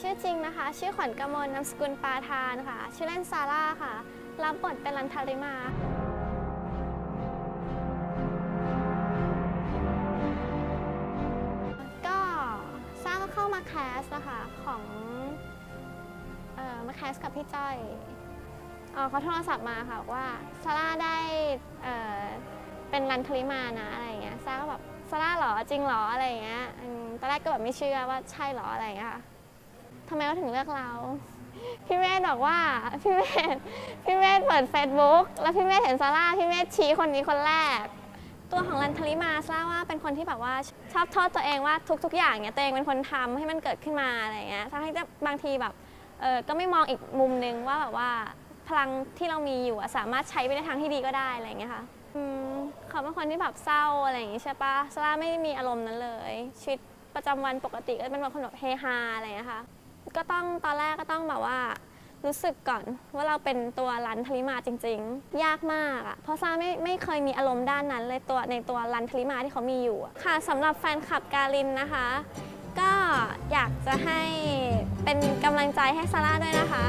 ชื่อจริงนะคะ ชื่อขวัญกมลนามสกุลปาทานค่ะ ชื่อเล่นซาร่าค่ะ รับบทเป็นลันทาริมา ก็สร้างเข้ามาแคสนะคะของเอ่อมาแคสกับพี่จ้อยเอ่อเขาโทรศัพท์มาค่ะว่าซาร่าได้เอ่อเป็นรันทริมานะอะไรอย่างเงี้ยซาร่าก็แบบซาร่าหรอจริงหรออะไรอย่างเงี้ยตอนแรกก็แบบไม่เชื่อว่าใช่หรออะไรอย่างเงี้ยค่ะ ทำไมเขาถึงเลือกเรา พี่เมธบอกว่าพี่เมธพี่เมธเปิด Facebook แล้วพี่เมธเห็นซาร่าพี่เมธชี้คนนี้คนแรก ตัวของรันทริมาซาร่าว่าเป็นคนที่แบบว่าชอบโทษตัวเองว่าทุก ๆ อย่างเนี่ยตัวเองเป็นคนทำให้มันเกิดขึ้นมาอะไรเงี้ยทั้งที่บางทีแบบเออก็ไม่มองอีกมุมนึงว่าแบบว่าพลังที่เรามีอยู่สามารถใช้ไปในทางที่ดีก็ได้อะไรเงี้ยค่ะอืมเขาเป็นคนที่แบบเศร้าอะไรอย่างงี้ใช่ปะซาร่าไม่มีอารมณ์นั้นเลยชีวิตประจำวันปกติก็เป็นคนแบบเฮฮาอะไรอย่างเงี้ยค่ะ ก็ต้องตอนแรกก็ต้องแบบว่า รู้สึกก่อนว่าเราเป็นตัวรันทริมาจริง ๆ ยากมากอะเพราะซาไม่ไม่เคยมีอารมณ์ด้านนั้นเลยตัวในตัวรันทริมาที่เขามีอยู่ค่ะสำหรับแฟนคลับการินนะคะ ก็อยากจะให้เป็นกำลังใจให้ซาร่าด้วยนะคะ